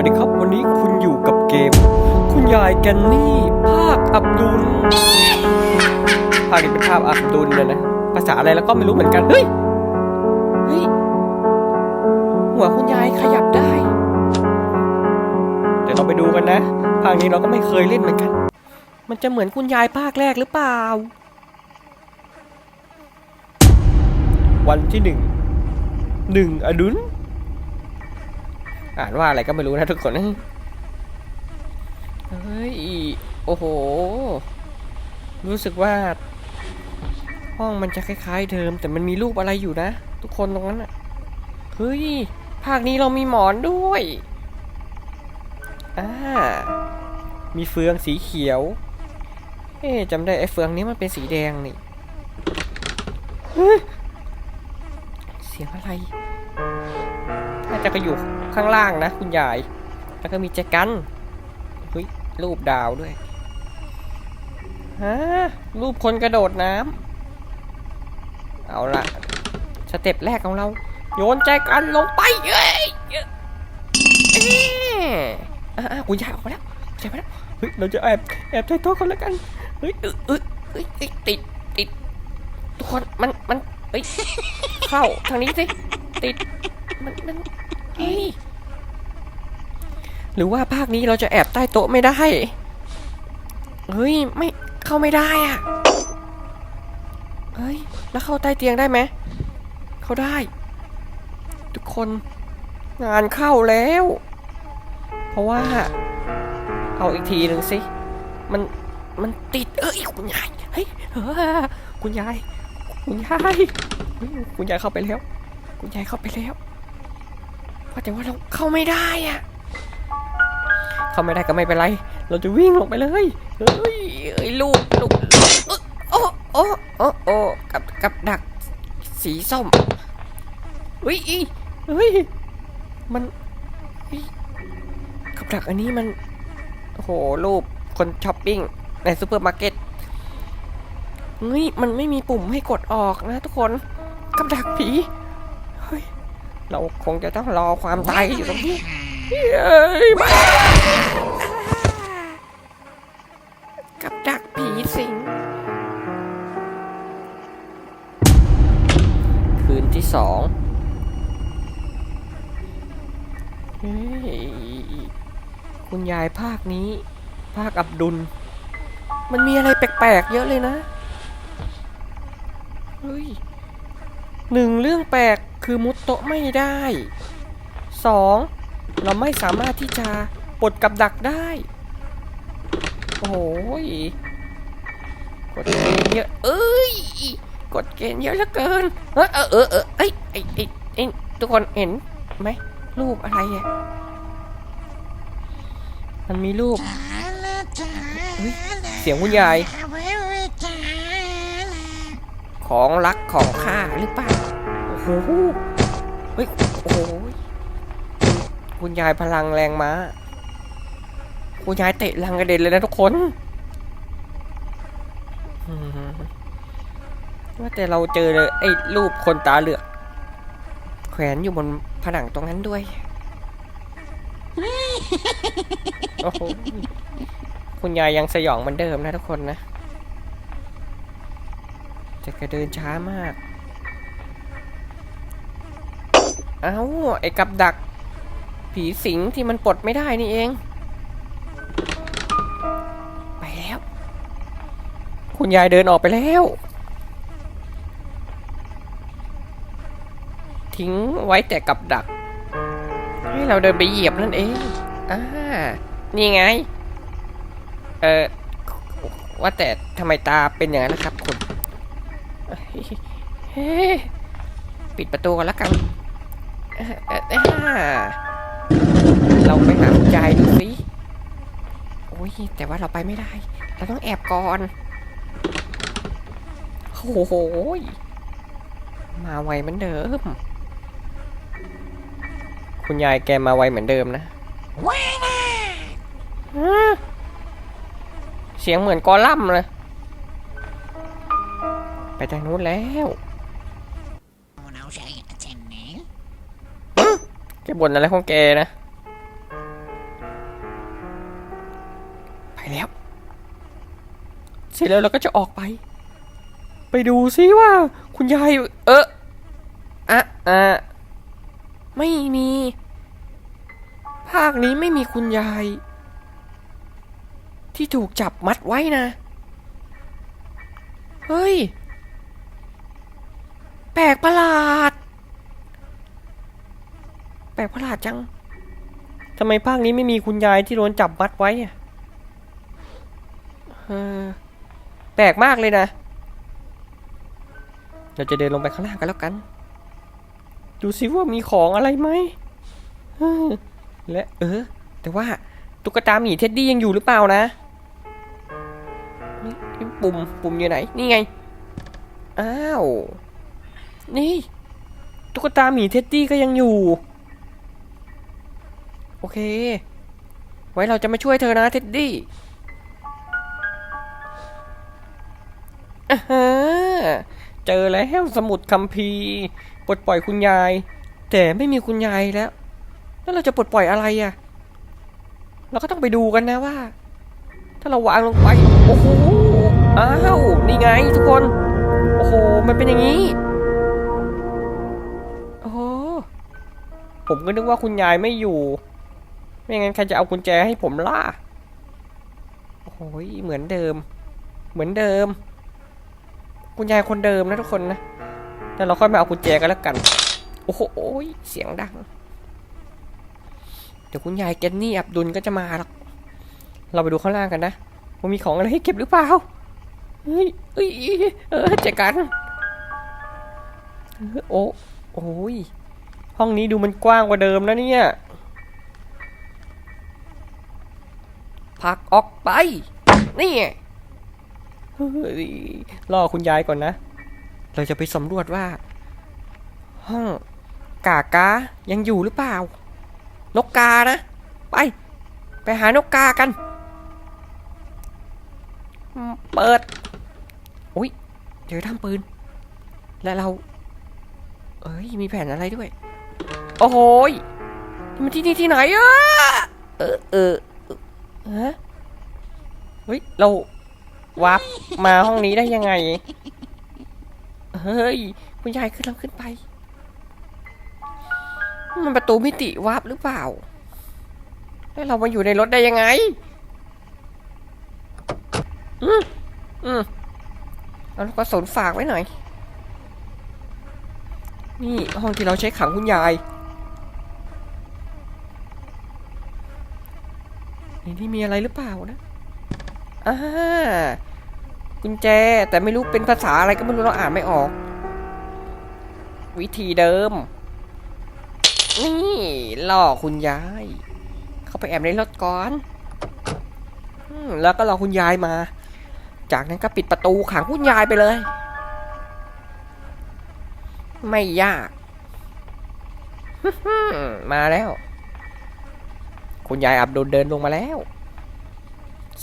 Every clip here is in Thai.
วัสดีครับ วันนี้คุณอยู่กับเกม คุณยายแกนนี่ภาคอับดุลภาคนี้เป็นภาพอับดุลเลยนะภาษาอะไรแล้วก็ไม่รู้เหมือนกันเฮ้ยเฮ้ยหัวคุณยายขยับได้เดี๋ยวเราไปดูกันนะภาคนี้เราก็ไม่เคยเล่นเหมือนกัน มันจะเหมือนคุณยายภาคแรกหรือเปล่า วันที่หนึ่งหนึ่งอดุล อ่านว่าอะไรก็ไม่รู้นะทุกคนเฮ้ยโอ้โห รู้สึกว่า ห้องมันจะคล้ายๆเดิม แต่มันมีรูปอะไรอยู่นะ ทุกคนตรงนั้นอะเฮ้ย ภาคนี้เรามีหมอนด้วยอ่ามีเฟืองสีเขียว เอ๊จำได้ไอ้เฟืองนี้มันเป็นสีแดงนี่เสียงอะไร น่าจะไปอยู่ ข้างล่างนะคุณยาย แล้วก็มีแจกันเฮ้ยรูปดาวด้วยฮะรูปคนกระโดดน้ำเอาละสเต็ปแรกของเรา โยนแจกันลงไปเอ้ยเอ้ยอะคุณยายออกมาแล้วใช่ไหมเฮ้ยเราจะแอบแอบใต้โต๊ะกันแล้วกันเฮ้ยเอ้ยเอ้ยเอ้ยติดติดทุกคนมันมันเอ้ยเข้าทางนี้สิติดมันมันเฮ้ย หรือว่าภาคนี้เราจะแอบใต้โต๊ะไม่ได้ เฮ้ย ไม่เข้าไม่ได้อะ เฮ้ย แล้วเข้าใต้เตียงได้ไหม เข้าได้ ทุกคนงานเข้าแล้ว เพราะว่า เอาอีกทีหนึ่งสิ มันมันติด เอ้ยคุณยาย เฮ้ยเออคุณยาย คุณยาย คุณยายเข้าไปแล้ว คุณยายเข้าไปแล้วเพราแต่ว่าเราเข้าไม่ได้อะ เข้าไม่ได้ก็ไม่เป็นไร เราจะวิ่งลงไปเลยเฮ้ยเอ้ยลูกลูกโอ้โอ้โอ้โอ้กับกับดักสีส้มเฮ้ยเฮ้ยมันกับดักอันนี้มันโอ้โหรูปคนช้อปปิ้งในซูเปอร์มาร์เก็ตเฮ้ยมันไม่มีปุ่มให้กดออกนะทุกคนกับดักผีเฮ้ยเราคงจะต้องรอความตายอยู่ตรงนี้เฮ้ย สองคุณยายภาคนี้ ภาคอับดุล มันมีอะไรแปลกๆเยอะเลยนะเฮ้ยหนึ่งเรื่องแปลกคือมุดโต๊ะไม่ได้สองเราไม่สามารถที่จะปลดกับดักได้ โอ้ยกดเกณฑ์เยอะเอ้ย กดเกณฑ์เยอะเหลือเกิน เออเออเออเออเอ้ยไอ้ไอ้ไอ้ทุกคนเห็นไหมรูปอะไรอะมันมีรูป เสียงคุณยาย ของรักของข้าหรือเปล่า โอ้โหเฮ้ยโอ้โหคุณยายพลังแรงม้า คุณยายเตะลังกระเด็นเลยนะทุกคน ว่าแต่เราเจอเลยไอ้รูปคนตาเหลือก แขวนอยู่บนผนังตรงนั้นด้วย โอ้โห คุณยายยังสยองเหมือนเดิมนะทุกคนนะแต่แกเดินช้ามาก เอ้า ไอ้กับดัก ผีสิงที่มันปลดไม่ได้นี่เอง ไปแล้ว คุณยายเดินออกไปแล้ว ทิ้งไว้แต่กับดักให้เราเดินไปเหยียบนั่นเองอ่านี่ไง เออว่าแต่ทำไมตาเป็นอย่างนั้นนะครับคุณเฮ้ยปิดประตูกันแล้วกันเอ่อเอ่อเอ่อเราไปหาคุณยายดูสิโอ้ยแต่ว่าเราไปไม่ได้ เราต้องแอบก่อนโอ้โหมาไวเหมือนเดิม คุณยายแกมาไวเหมือนเดิมนะฮะเสียงเหมือนกอลัมน์เลย ไปทางนู้นแล้ว Nou zeg je het hem niet. แกบ่นอะไรของแกนะแล้ว เสร็จแล้วเราก็จะออกไป ไปดูซิว่า คุณยาย เอออะอะ ไม่มี ภาคนี้ไม่มีคุณยาย ที่ถูกจับมัดไว้นะ เฮ้ย แปลกประหลาด แปลกประหลาดจังทำไมภาคนี้ไม่มีคุณยายที่โดนจับมัดไว้เออแปลกมากเลยนะ เราจะเดินลงไปข้างล่างกันแล้วกัน ดูซิว่ามีของอะไรไหมและเออ แต่ว่าตุ๊กตาหมีเท็ดดี้ยังอยู่หรือเปล่านะนี่ปุ่มปุ่มอยู่ไหน นี่ไง อ้าว นี่ ตุ๊กตาหมีเท็ดดี้ก็ยังอยู่ โอเค ไว้เราจะมาช่วยเธอนะเท็ดดี้อ่าเจอแล้วสมุดคัมภีร์ ปลดปล่อยคุณยาย แต่ไม่มีคุณยายแล้ว แล้วเราจะปลดปล่อยอะไรอะ่ะ เราก็ต้องไปดูกันนะว่า ถ้าเราวางลงไปโอ้โหอ้าวนี่ไงทุกคน โอ้โห มันเป็นอย่างนี้โอ้ผมก็นึกว่าคุณยายไม่อยู่ ไม่งั้นใครจะเอากุญแจให้ผมล่ะโอ้โหเหมือนเดิม เหมือนเดิม คุณยายคนเดิมนะทุกคนนะ แต่เราค่อยมาเอากุญแจกันแล้วกัน โอ้โหเสียงดัง เดี๋ยวคุณยายแกนนี่อับดุลก็จะมาหรอกเราไปดูข้างล่างกันนะว่ามีของอะไรให้เก็บหรือเปล่า เฮ้ยเอ้ยเออเจอกันโอ้โอ้ยห้องนี้ดูมันกว้างกว่าเดิมนะเนี่ยผักออกไป นี่เฮ้ยรอคุณยายก่อนนะ เราจะไปสำรวจว่า ห้องกากายังอยู่หรือเปล่า นกกานะ ไป ไปหานกกากัน เปิด อุ้ยเจอท่ามปืน และเรา เอ้ย มีแผ่นอะไรด้วย โอ้โหยมันที่นี่ที่ไหนอะเออเออเออฮะเฮ้ย เราวับมาห้องนี้ได้ยังไง เฮ้ย คุณยายขึ้นเราขึ้นไป มันประตูมิติวับหรือเปล่า แล้วเรามาอยู่ในรถได้ยังไง อืมอืมเอาลูกกระสุนฝากไว้หน่อย นี่ห้องที่เราใช้ขังคุณยายนี่นี่มีอะไรหรือเปล่านะอ่า กุญแจ แต่ไม่รู้เป็นภาษาอะไรก็ไม่รู้เราอ่านไม่ออก วิธีเดิม นี่ล่อคุณยาย เข้าไปแอบในรถก่อนอแล้วก็รอคุณยายมา จากนั้นก็ปิดประตูขังคุณยายไปเลย ไม่ยาก มาแล้ว คุณยายอับโดุลเดินลงมาแล้ว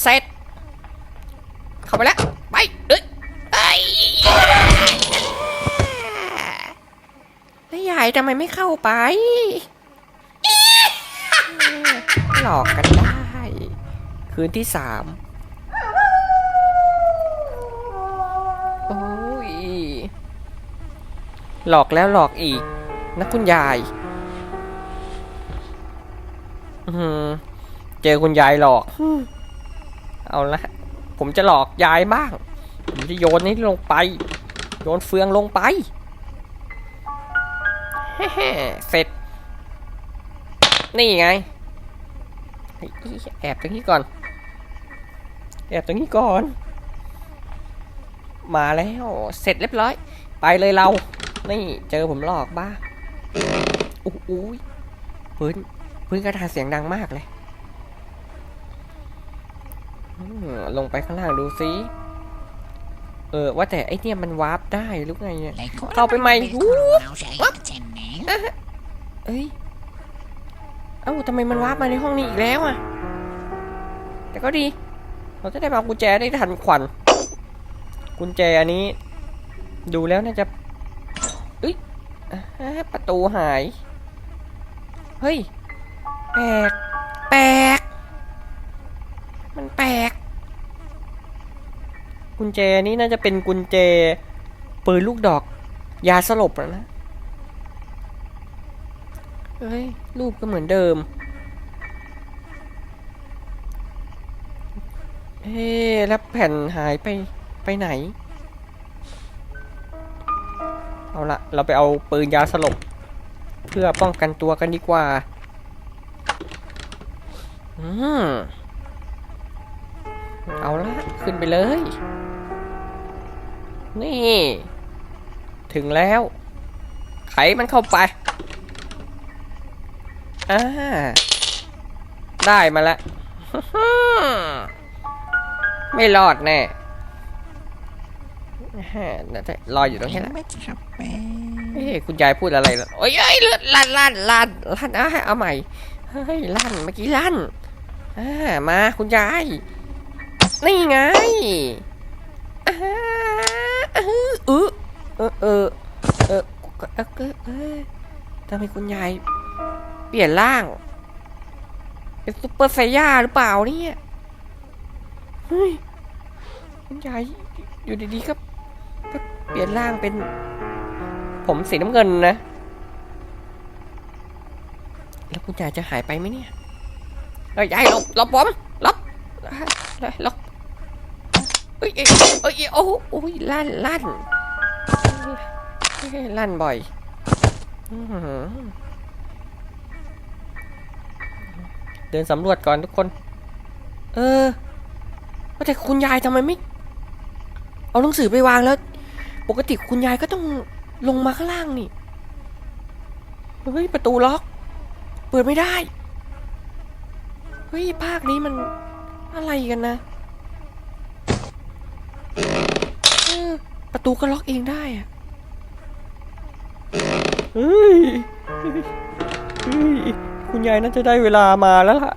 เสร็จ เข้าไปแล้วายทำไมไม่เข้าไป หลอกกันได้ คืนที่สามโอ้ย หลอกแล้วหลอกอีก นะคุณยายเจอคุณยายหลอก เอาละ ผมจะหลอกยายบ้าง ผมจะโยนนี้ลงไป โยนเฟืองลงไป เฮ้เสร็จ นี่ไง แอบตรงนี้ก่อน แอบตรงนี้ก่อน มาแล้ว เสร็จเรียบร้อย ไปเลยเรา นี่เจอผมหลอกบ้าอู้ยพื้นพื้นกระดาษเสียงดังมากเลย ลงไปข้างล่างดูซิเออว่าแต่ไอเนี่ยมันวาร์ปได้หรือไงเนี่ยเข้าไปใหม่หูบ เอ้ย เอ้าทำไมมันวาร์ปมาในห้องนี้อีกแล้วอะ แต่ก็ดี เราจะได้มากุญแจได้ทันควันกุญแจอันนี้ ดูแล้วน่าจะเอ้ยอประตูหาย เฮ้ย แปลก แปลก มันแปลก กุญแจนี้น่าจะเป็นกุญแจปืนลูกดอก ยาสลบแล้วนะ เฮ้ย รูปก็เหมือนเดิม เฮ้ แล้วแผ่นหายไปไปไหน เอาละเราไปเอาปืนยาสลบ เพื่อป้องกันตัวกันดีกว่า อืมเอาละขึ้นไปเลย นี่ ถึงแล้ว ไขมันเข้าไป อได้มาละไม่รอดแน่รออยู่ตรงนี้แหละเฮ้ยคุณยายพูดอะไรล่ะโอ้ยเลือดลั่นลั่นลั่นลั่นอะเอาใหม่เฮ้ยลั่นเมื่อกี้ลั่นอ่มาคุณยายนี่ไงอ่าเออเออเออเออทำไมคุณยาย เปลี่ยนร่าง เป็นซุปเปอร์ไซย่าหรือเปล่าเนี่ยเฮ้ยคุณยายอยู่ดีๆก็ก็เปลี่ยนร่างเป็น ผมสีน้ำเงินนะ แล้วคุณยายจะหายไปไหมเนี่ยเอ้ยยายหลบหลบผมหลบหลบเอ้ยเอ้ยเอ้ยโอ้โหโอ้ยลั่นลั่นลั่นบ่อย อือหือ เดินสำรวจก่อนทุกคน เออว่าแต่คุณยายทำไมไม่ เอาหนังสือไปวางแล้ว ปกติคุณยายก็ต้องลงมาข้างล่างนี่ เฮ้ย ประตูล็อก เปิดไม่ได้ เฮ้ย ภาคนี้มันอะไรกันนะออประตูก็ล็อกเองได้อะเฮ้ย คุณยายน่าจะได้เวลามาแล้วล่ะ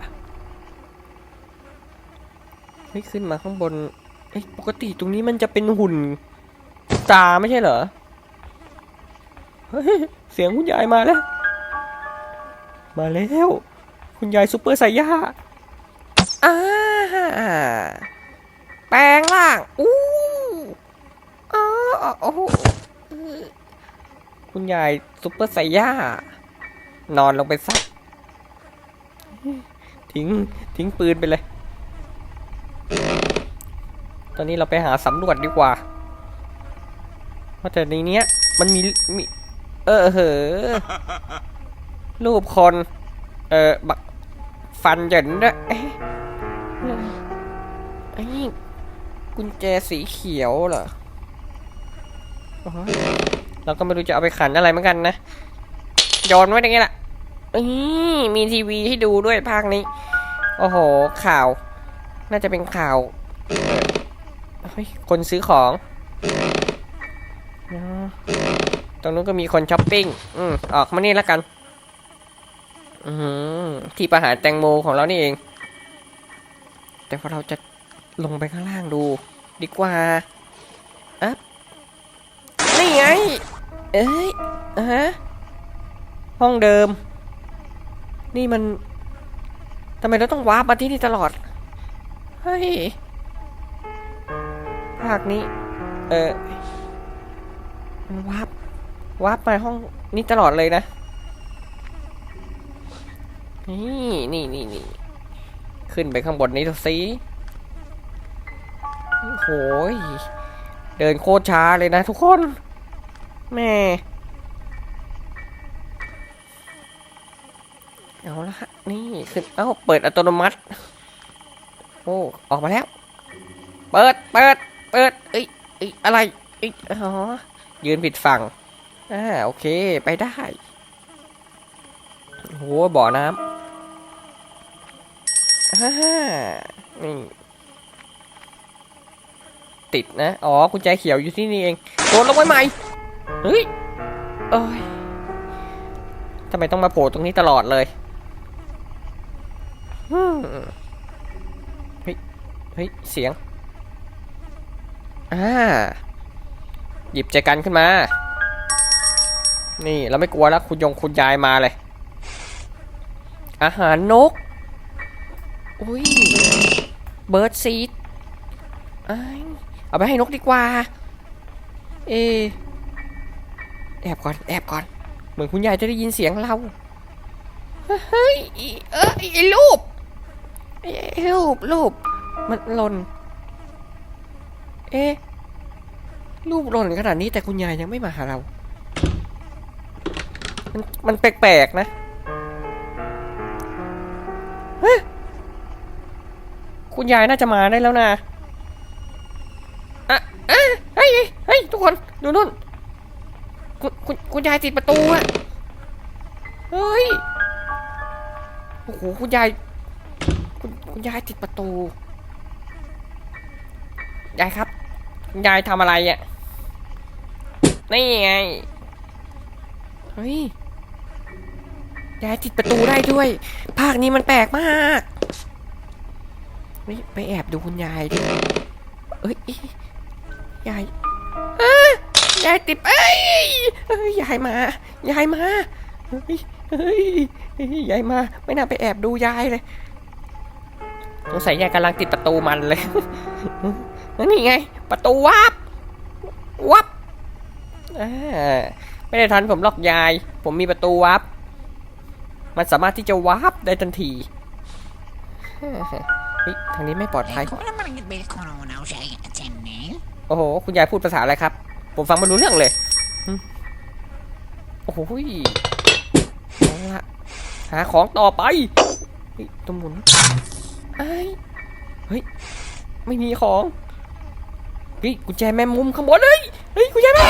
เฮ้ยขึ้นมาข้างบนเอ้ยปกติตรงนี้มันจะเป็นหุ่นตาไม่ใช่เหรอเฮ้ยเสียงคุณยายมาแล้ว มาแล้ว คุณยายซูเปอร์ไซย่าอ่าแปลงร่างอู้อ๋อโอ้โหคุณยายซูเปอร์ไซย่านอนลงไปซัก ทิ้งทิ้งปืนไปเลย ตอนนี้เราไปหาสำรวจดีกว่าว่าแต่ในเนี้ย มันมีมี เออเหอรูปคน เออบักฟันเหยินด้วยเอ๊ะไอ้นี่กุญแจสีเขียวเหรอเราก็ไม่รู้จะเอาไปขันอะไรเหมือนกันนะโยนไว้อย่างงี้แหละ นี่มีทีวีให้ดูด้วยภาคนี้ โอ้โห ข่าว น่าจะเป็นข่าวคนซื้อของ ตรงนู้นก็มีคนช้อปปิ้ง อืมออกมานี่แล้วกัน อืที่ประหารแตงโมของเรานี่เอง แต่พอเราจะลงไปข้างล่างดู ดีกว่าอัพนี่ไง เอ้ยฮะห้องเดิม นี่มันทำไมเราต้องวาร์ปมาที่นี่ตลอด เฮ้ย ภาคนี้ เออมันวาร์ปวาร์ปมาห้องนี้ตลอดเลยนะ นี่นี่นี่นี่ขึ้นไปข้างบนนี้ดูสิโอ้โหยเดินโคตรช้าเลยนะทุกคน แม่ เอาละฮะนี่ขึ้นเอ้าเปิดอัตโนมัติ โอ้ออกมาแล้ว เปิดเปิดเปิดเอ้ยเอ้ยอะไรเอ้ยอ๋อยืนผิดฝั่งอ่าโอเคไปได้โหบ่อน้ำฮ่าฮ่านี่ติดนะ อ๋อกุญแจเขียวอยู่ที่นี่เองโดนลงไว้ใหม่ เฮ้ย เอ้ยทำไมต้องมาโผล่ตรงนี้ตลอดเลย เฮ้ย เฮ้ย เสียง อ่า หยิบใจกันขึ้นมา นี่เราไม่กลัวแล้วคุณยงคุณยายมาเลย อาหารนก อุ้ย เบิร์ดซีดเอาไปให้นกดีกว่า เอ แอบก่อน แอบก่อน เหมือนคุณยายจะได้ยินเสียงเรา เฮ้ย เออไอ้รูปไอ้ไอ้ รูปรูปมันหล่น เอ๊ะรูปหล่นขนาดนี้แต่คุณยายยังไม่มาหาเรา มันมันแปลกๆนะเฮ้คุณยายน่าจะมาได้แล้วนะอะอะเฮ้ยเฮ้ยทุกคนดูนู่น คุณคุณคุณยายติดประตูอะเฮ้ย โอ้โห คุณยาย คุณยายติดประตู ยายครับ คุณยายทำอะไรอะ นี่ไง เฮ้ย ยายติดประตูได้ด้วย ภาคนี้มันแปลกมากนี่ไปแอบดูคุณยายดิเอ้ย ยายอ้ายายติดเอ้ยเอ้ย ยายมา ยายมา เฮ้ย เฮ้ย ยายมา ไม่น่าไปแอบดูยายเลย สงสัยยายกำลังติดประตูมันเลยนี่ไง ประตูวับวับไม่ได้ทันผมหรอกยาย ผมมีประตูวับมันสามารถที่จะวับได้ทันทีทางนี้ไม่ปลอดภัยโอ้โห คุณยายพูดภาษาอะไรครับ ผมฟังไม่รู้เรื่องเลย โอ้โหหาของต่อไปตวหมุน ไอ้ยเฮ้ย ไม่มีของ เฮ้ยกุญแจแม่มุมข้างบนเลยเฮ้ยกุญแจแม่